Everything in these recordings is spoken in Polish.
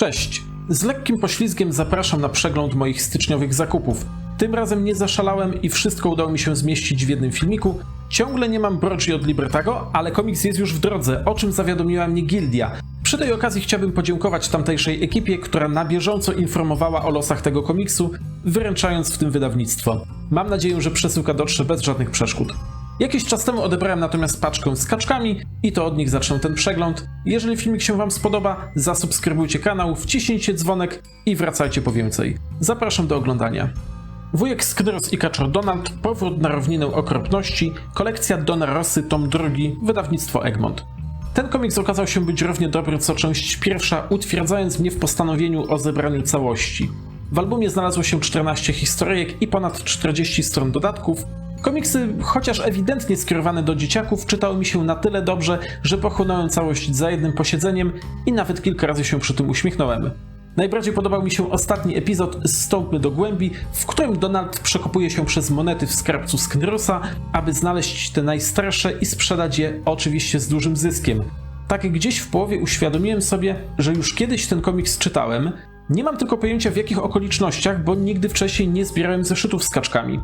Cześć! Z lekkim poślizgiem zapraszam na przegląd moich styczniowych zakupów. Tym razem nie zaszalałem i wszystko udało mi się zmieścić w jednym filmiku. Ciągle nie mam broczi od Libertago, ale komiks jest już w drodze, o czym zawiadomiła mnie Gildia. Przy tej okazji chciałbym podziękować tamtejszej ekipie, która na bieżąco informowała o losach tego komiksu, wyręczając w tym wydawnictwo. Mam nadzieję, że przesyłka dotrze bez żadnych przeszkód. Jakiś czas temu odebrałem natomiast paczkę z kaczkami i to od nich zacznę ten przegląd. Jeżeli filmik się Wam spodoba, zasubskrybujcie kanał, wciśnijcie dzwonek i wracajcie po więcej. Zapraszam do oglądania. Wujek Sknerus i Kaczor Donald, Powrót na równinę okropności, kolekcja Dona Rossy, tom drugi, wydawnictwo Egmont. Ten komiks okazał się być równie dobry co część pierwsza, utwierdzając mnie w postanowieniu o zebraniu całości. W albumie znalazło się 14 historyjek i ponad 40 stron dodatków. Komiksy, chociaż ewidentnie skierowane do dzieciaków, czytały mi się na tyle dobrze, że pochłonąłem całość za jednym posiedzeniem i nawet kilka razy się przy tym uśmiechnąłem. Najbardziej podobał mi się ostatni epizod Zstąpmy do głębi, w którym Donald przekopuje się przez monety w skarbcu Sknerusa, aby znaleźć te najstarsze i sprzedać je oczywiście z dużym zyskiem. Tak gdzieś w połowie uświadomiłem sobie, że już kiedyś ten komiks czytałem, nie mam tylko pojęcia w jakich okolicznościach, bo nigdy wcześniej nie zbierałem zeszytów z kaczkami.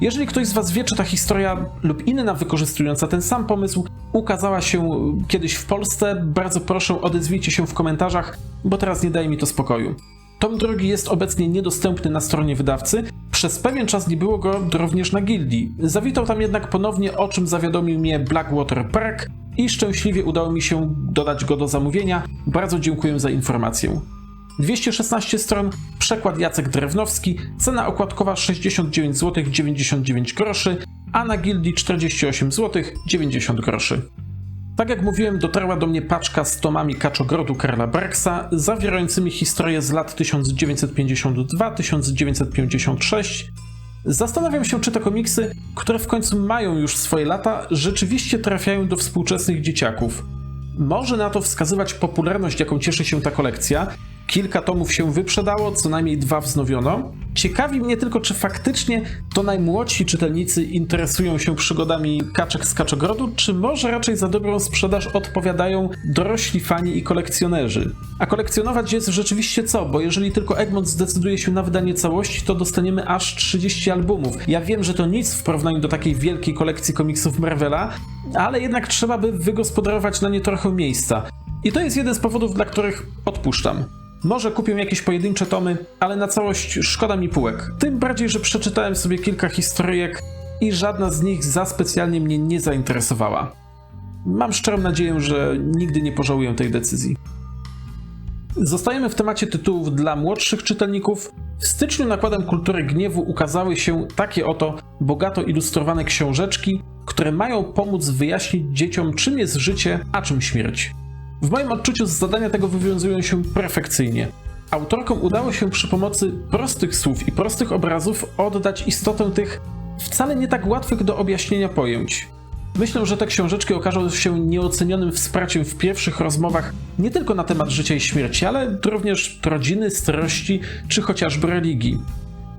Jeżeli ktoś z Was wie, czy ta historia lub inna wykorzystująca ten sam pomysł ukazała się kiedyś w Polsce, bardzo proszę odezwijcie się w komentarzach, bo teraz nie daje mi to spokoju. Tom drugi jest obecnie niedostępny na stronie wydawcy, przez pewien czas nie było go również na gildii. Zawitał tam jednak ponownie, o czym zawiadomił mnie Blackwater Park i szczęśliwie udało mi się dodać go do zamówienia. Bardzo dziękuję za informację. 216 stron, przekład Jacek Drewnowski, cena okładkowa 69 zł 99 groszy, a na gildii 48 zł 90 groszy. Tak jak mówiłem, dotarła do mnie paczka z tomami Kaczogrodu Karla Barksa, zawierającymi historię z lat 1952-1956. Zastanawiam się, czy te komiksy, które w końcu mają już swoje lata, rzeczywiście trafiają do współczesnych dzieciaków. Może na to wskazywać popularność, jaką cieszy się ta kolekcja. Kilka tomów się wyprzedało, co najmniej dwa wznowiono. Ciekawi mnie tylko, czy faktycznie to najmłodsi czytelnicy interesują się przygodami kaczek z Kaczogrodu, czy może raczej za dobrą sprzedaż odpowiadają dorośli fani i kolekcjonerzy. A kolekcjonować jest rzeczywiście co, bo jeżeli tylko Egmont zdecyduje się na wydanie całości, to dostaniemy aż 30 albumów. Ja wiem, że to nic w porównaniu do takiej wielkiej kolekcji komiksów Marvela, ale jednak trzeba by wygospodarować na nie trochę miejsca. I to jest jeden z powodów, dla których odpuszczam. Może kupię jakieś pojedyncze tomy, ale na całość szkoda mi półek. Tym bardziej, że przeczytałem sobie kilka historyjek i żadna z nich za specjalnie mnie nie zainteresowała. Mam szczerą nadzieję, że nigdy nie pożałuję tej decyzji. Zostajemy w temacie tytułów dla młodszych czytelników. W styczniu nakładem Kultury Gniewu ukazały się takie oto bogato ilustrowane książeczki, które mają pomóc wyjaśnić dzieciom, czym jest życie, a czym śmierć. W moim odczuciu z zadania tego wywiązują się perfekcyjnie. Autorkom udało się przy pomocy prostych słów i prostych obrazów oddać istotę tych wcale nie tak łatwych do objaśnienia pojęć. Myślę, że te książeczki okażą się nieocenionym wsparciem w pierwszych rozmowach nie tylko na temat życia i śmierci, ale również rodziny, starości czy chociażby religii.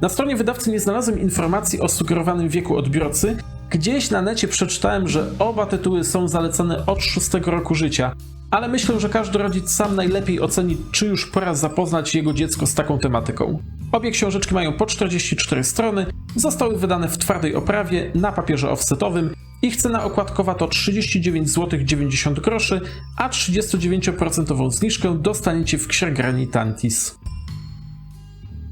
Na stronie wydawcy nie znalazłem informacji o sugerowanym wieku odbiorcy. Gdzieś na necie przeczytałem, że oba tytuły są zalecane od szóstego roku życia, ale myślę, że każdy rodzic sam najlepiej oceni, czy już pora zapoznać jego dziecko z taką tematyką. Obie książeczki mają po 44 strony, zostały wydane w twardej oprawie na papierze offsetowym. Ich cena okładkowa to 39 zł 90 groszy, a 39% zniżkę dostaniecie w księgarni Tantis.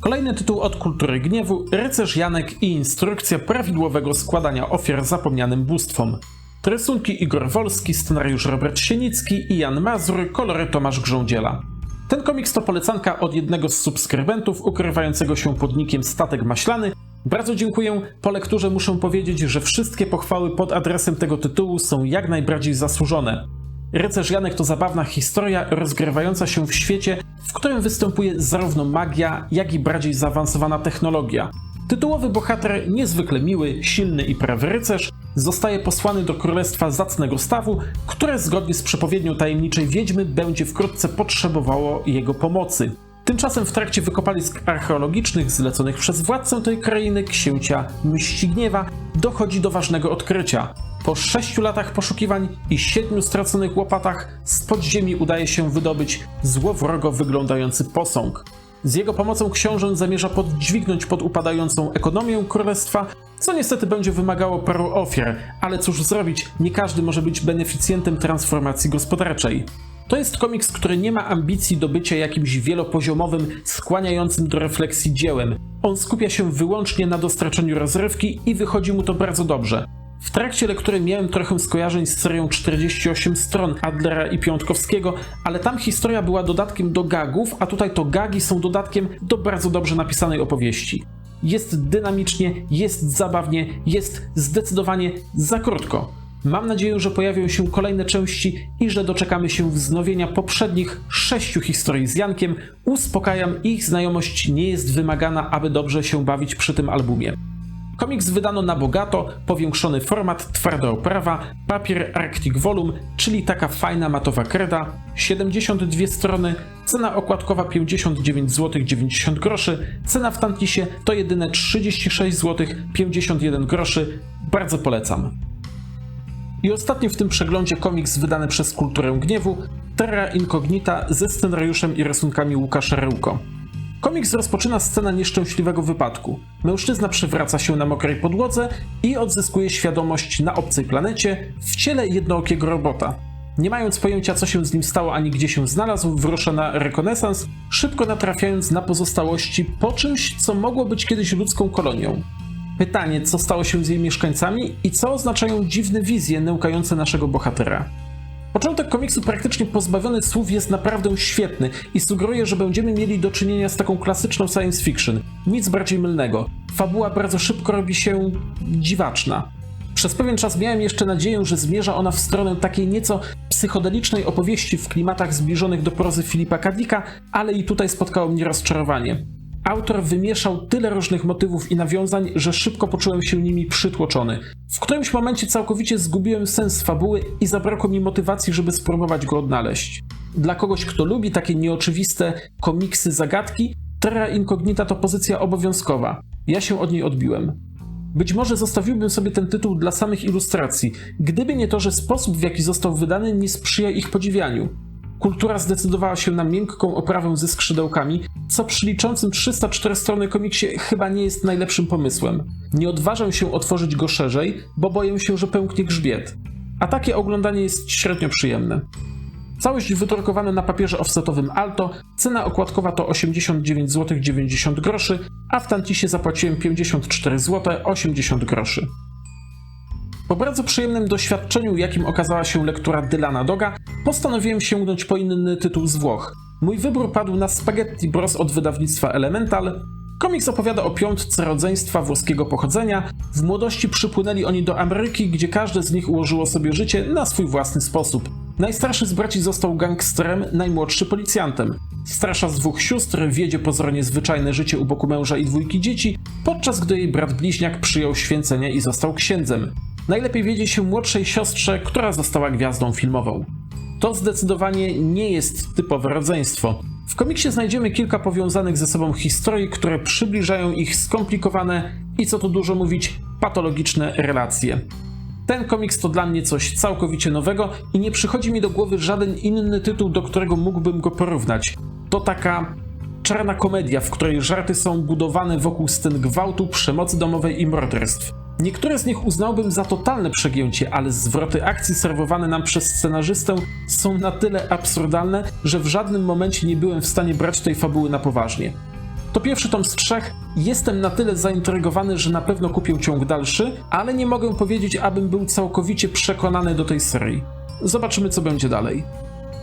Kolejny tytuł od Kultury Gniewu, Rycerz Janek i instrukcja prawidłowego składania ofiar zapomnianym bóstwom. Rysunki Igor Wolski, scenariusz Robert Sienicki i Jan Mazur, kolory Tomasz Grządziela. Ten komiks to polecanka od jednego z subskrybentów ukrywającego się pod nickiem Statek Maślany. Bardzo dziękuję. Po lekturze muszę powiedzieć, że wszystkie pochwały pod adresem tego tytułu są jak najbardziej zasłużone. Rycerz Janek to zabawna historia rozgrywająca się w świecie, w którym występuje zarówno magia, jak i bardziej zaawansowana technologia. Tytułowy bohater, niezwykle miły, silny i prawy rycerz, zostaje posłany do królestwa zacnego stawu, które zgodnie z przepowiednią tajemniczej wiedźmy będzie wkrótce potrzebowało jego pomocy. Tymczasem w trakcie wykopalisk archeologicznych zleconych przez władcę tej krainy, księcia Mścigniewa, dochodzi do ważnego odkrycia. Po sześciu latach poszukiwań i siedmiu straconych łopatach z podziemi udaje się wydobyć złowrogo wyglądający posąg. Z jego pomocą książę zamierza podźwignąć pod upadającą ekonomię królestwa, co niestety będzie wymagało paru ofiar, ale cóż zrobić, nie każdy może być beneficjentem transformacji gospodarczej. To jest komiks, który nie ma ambicji do bycia jakimś wielopoziomowym, skłaniającym do refleksji dziełem. On skupia się wyłącznie na dostarczeniu rozrywki i wychodzi mu to bardzo dobrze. W trakcie lektury miałem trochę skojarzeń z serią 48 stron Adlera i Piątkowskiego, ale tam historia była dodatkiem do gagów, a tutaj to gagi są dodatkiem do bardzo dobrze napisanej opowieści. Jest dynamicznie, jest zabawnie, jest zdecydowanie za krótko. Mam nadzieję, że pojawią się kolejne części i że doczekamy się wznowienia poprzednich sześciu historii z Jankiem. Uspokajam, ich znajomość nie jest wymagana, aby dobrze się bawić przy tym albumie. Komiks wydano na bogato, powiększony format, twarda oprawa, papier Arctic Volume, czyli taka fajna matowa kreda, 72 strony, cena okładkowa 59 zł 90 groszy, cena w Tantisie to jedyne 36 zł 51 groszy, bardzo polecam. I ostatni w tym przeglądzie komiks wydany przez Kulturę Gniewu, Terra Incognita ze scenariuszem i rysunkami Łukasza Rełko. Komiks rozpoczyna scena nieszczęśliwego wypadku. Mężczyzna przywraca się na mokrej podłodze i odzyskuje świadomość na obcej planecie w ciele jednookiego robota. Nie mając pojęcia, co się z nim stało ani gdzie się znalazł, wyrusza na rekonesans, szybko natrafiając na pozostałości po czymś, co mogło być kiedyś ludzką kolonią. Pytanie, co stało się z jej mieszkańcami i co oznaczają dziwne wizje nękające naszego bohatera. Początek komiksu praktycznie pozbawiony słów jest naprawdę świetny i sugeruje, że będziemy mieli do czynienia z taką klasyczną science fiction. Nic bardziej mylnego. Fabuła bardzo szybko robi się dziwaczna. Przez pewien czas miałem jeszcze nadzieję, że zmierza ona w stronę takiej nieco psychodelicznej opowieści w klimatach zbliżonych do prozy Filipa Kadika, ale i tutaj spotkało mnie rozczarowanie. Autor wymieszał tyle różnych motywów i nawiązań, że szybko poczułem się nimi przytłoczony. W którymś momencie całkowicie zgubiłem sens fabuły i zabrakło mi motywacji, żeby spróbować go odnaleźć. Dla kogoś, kto lubi takie nieoczywiste komiksy zagadki, Terra Incognita to pozycja obowiązkowa. Ja się od niej odbiłem. Być może zostawiłbym sobie ten tytuł dla samych ilustracji, gdyby nie to, że sposób w jaki został wydany nie sprzyja ich podziwianiu. Kultura zdecydowała się na miękką oprawę ze skrzydełkami, co przy liczącym 304 strony komiksie chyba nie jest najlepszym pomysłem. Nie odważę się otworzyć go szerzej, bo boję się, że pęknie grzbiet. A takie oglądanie jest średnio przyjemne. Całość wydrukowana na papierze offsetowym Alto, cena okładkowa to 89 zł 90 groszy, a w Tantisie zapłaciłem 54 zł 80 groszy. Po bardzo przyjemnym doświadczeniu, jakim okazała się lektura Dylana Doga, postanowiłem sięgnąć po inny tytuł z Włoch. Mój wybór padł na Spaghetti Bros od wydawnictwa Elemental. Komiks opowiada o piątce rodzeństwa włoskiego pochodzenia. W młodości przypłynęli oni do Ameryki, gdzie każde z nich ułożyło sobie życie na swój własny sposób. Najstarszy z braci został gangsterem, najmłodszy policjantem. Starsza z dwóch sióstr wiedzie pozornie zwyczajne życie u boku męża i dwójki dzieci, podczas gdy jej brat bliźniak przyjął święcenie i został księdzem. Najlepiej wiedzie się młodszej siostrze, która została gwiazdą filmową. To zdecydowanie nie jest typowe rodzeństwo. W komiksie znajdziemy kilka powiązanych ze sobą historii, które przybliżają ich skomplikowane i co tu dużo mówić, patologiczne relacje. Ten komiks to dla mnie coś całkowicie nowego i nie przychodzi mi do głowy żaden inny tytuł, do którego mógłbym go porównać. To taka czarna komedia, w której żarty są budowane wokół scen gwałtu, przemocy domowej i morderstw. Niektóre z nich uznałbym za totalne przegięcie, ale zwroty akcji serwowane nam przez scenarzystę są na tyle absurdalne, że w żadnym momencie nie byłem w stanie brać tej fabuły na poważnie. To pierwszy tom z trzech. Jestem na tyle zaintrygowany, że na pewno kupię ciąg dalszy, ale nie mogę powiedzieć, abym był całkowicie przekonany do tej serii. Zobaczymy, co będzie dalej.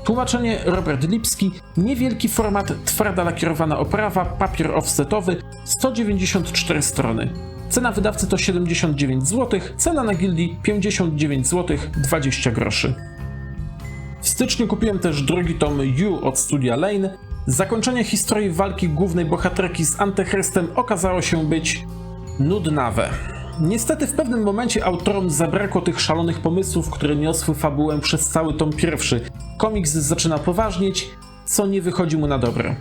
Tłumaczenie Robert Lipski, niewielki format, twarda lakierowana oprawa, papier offsetowy, 194 strony. Cena wydawcy to 79 zł, cena na gildii 59 zł 20 groszy. W styczniu kupiłem też drugi tom You od studia Lane. Zakończenie historii walki głównej bohaterki z Antychrystem okazało się być nudnawe. Niestety w pewnym momencie autorom zabrakło tych szalonych pomysłów, które niosły fabułę przez cały tom pierwszy. Komiks zaczyna poważnieć, co nie wychodzi mu na dobre.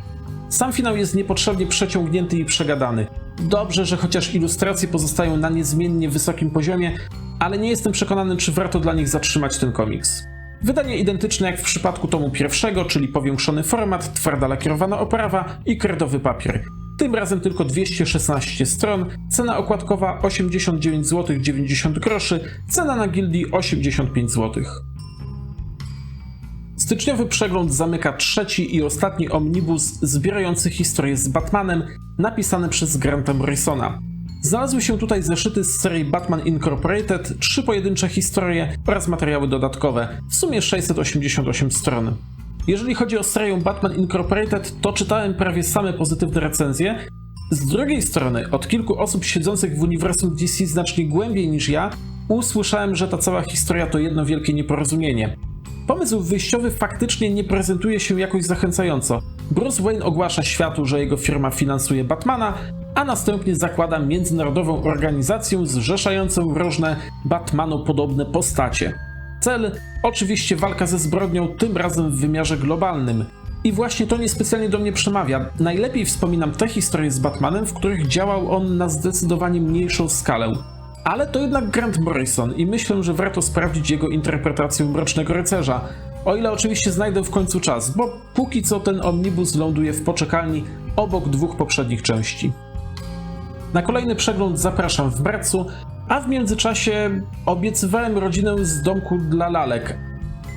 Sam finał jest niepotrzebnie przeciągnięty i przegadany. Dobrze, że chociaż ilustracje pozostają na niezmiennie wysokim poziomie, ale nie jestem przekonany, czy warto dla nich zatrzymać ten komiks. Wydanie identyczne jak w przypadku tomu pierwszego, czyli powiększony format, twarda lakierowana oprawa i kredowy papier. Tym razem tylko 216 stron, cena okładkowa 89 zł 90 groszy, cena na gildii 85 zł. Styczniowy przegląd zamyka trzeci i ostatni omnibus zbierający historię z Batmanem, napisany przez Granta Morrisona. Znalazły się tutaj zeszyty z serii Batman Incorporated, trzy pojedyncze historie oraz materiały dodatkowe, w sumie 688 stron. Jeżeli chodzi o serię Batman Incorporated, to czytałem prawie same pozytywne recenzje. Z drugiej strony, od kilku osób siedzących w uniwersum DC znacznie głębiej niż ja, usłyszałem, że ta cała historia to jedno wielkie nieporozumienie. Pomysł wyjściowy faktycznie nie prezentuje się jakoś zachęcająco. Bruce Wayne ogłasza światu, że jego firma finansuje Batmana, a następnie zakłada międzynarodową organizację zrzeszającą różne Batmanu-podobne postacie. Cel oczywiście walka ze zbrodnią, tym razem w wymiarze globalnym. I właśnie to niespecjalnie do mnie przemawia. Najlepiej wspominam te historie z Batmanem, w których działał on na zdecydowanie mniejszą skalę. Ale to jednak Grant Morrison i myślę, że warto sprawdzić jego interpretację Mrocznego Rycerza. O ile oczywiście znajdę w końcu czas, bo póki co ten omnibus ląduje w poczekalni obok dwóch poprzednich części. Na kolejny przegląd zapraszam w marcu, a w międzyczasie obiecywałem rodzinę z domku dla lalek.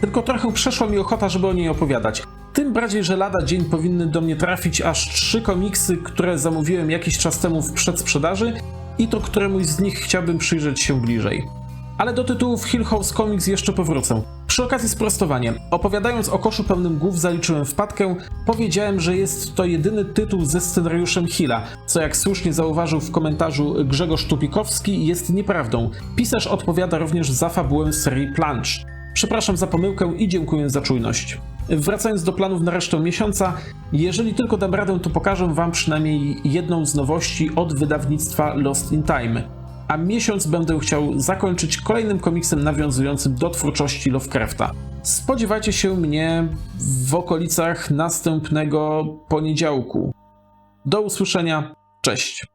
Tylko trochę przeszła mi ochota, żeby o niej opowiadać. Tym bardziej, że lada dzień powinny do mnie trafić aż trzy komiksy, które zamówiłem jakiś czas temu w przedsprzedaży i to któremuś z nich chciałbym przyjrzeć się bliżej. Ale do tytułów Hill House Comics jeszcze powrócę. Przy okazji sprostowanie. Opowiadając o koszu pełnym głów zaliczyłem wpadkę, powiedziałem, że jest to jedyny tytuł ze scenariuszem Hilla, co jak słusznie zauważył w komentarzu Grzegorz Tupikowski jest nieprawdą. Pisarz odpowiada również za fabułę serii Plunge. Przepraszam za pomyłkę i dziękuję za czujność. Wracając do planów na resztę miesiąca, jeżeli tylko dam radę, to pokażę Wam przynajmniej jedną z nowości od wydawnictwa Lost in Time. A miesiąc będę chciał zakończyć kolejnym komiksem nawiązującym do twórczości Lovecrafta. Spodziewajcie się mnie w okolicach następnego poniedziałku. Do usłyszenia, cześć.